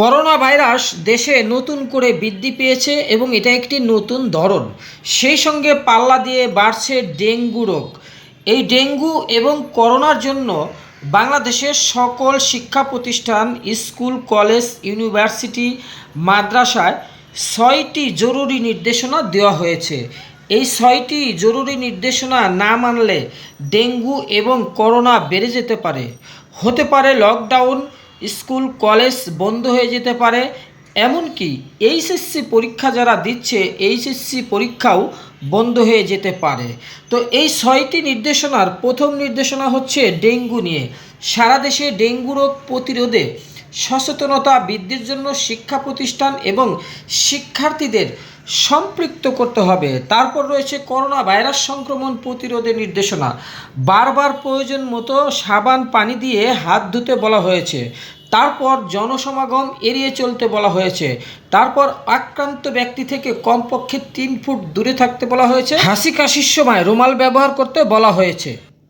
Corona virus দেশে নতুন করে বৃদ্ধি পেয়েছে এবং এটা একটি নতুন ধরন। সেই সঙ্গে পাল্লা দিয়ে বাড়ছে ডেঙ্গু রোগ। এই ডেঙ্গু এবং করোনার জন্য বাংলাদেশের সকল শিক্ষা প্রতিষ্ঠান, স্কুল, কলেজ, ইউনিভার্সিটি, মাদ্রাসায় ছয়টি জরুরি নির্দেশনা দেওয়া হয়েছে। এই ছয়টি জরুরি নির্দেশনা না মানলে ডেঙ্গু এবং করোনা বেড়ে যেতে পারে। হতে পারে লকডাউন স্কুল, কলেজ বন্ধ হয়ে যেতে পারে। এমনকি এইচএসসি পরীক্ষা যারা দিচ্ছে, এইচএসসি পরীক্ষাও বন্ধ হয়ে যেতে পারে। তো এই ছয়টি নির্দেশনার প্রথম নির্দেশনা হচ্ছে ডেঙ্গু নিয়ে। সারা দেশে ডেঙ্গু রোগ প্রতিরোধে সচেতনতা বৃদ্ধির জন্য শিক্ষা প্রতিষ্ঠান এবং শিক্ষার্থীদের সম্পৃক্ত করতে হবে। তারপর রয়েছে করোনা ভাইরাস সংক্রমণ প্রতিরোধের নির্দেশনা। বারবার প্রয়োজন মতো সাবান, পানি দিয়ে হাত ধুতে বলা হয়েছে। তারপর জনসমাগম এড়িয়ে চলতে বলা হয়েছে। তারপর আক্রান্ত ব্যক্তি থেকে কমপক্ষে তিন ফুট দূরে থাকতে বলা হয়েছে। হাসি কাশির সময় রুমাল ব্যবহার করতে বলা হয়েছে।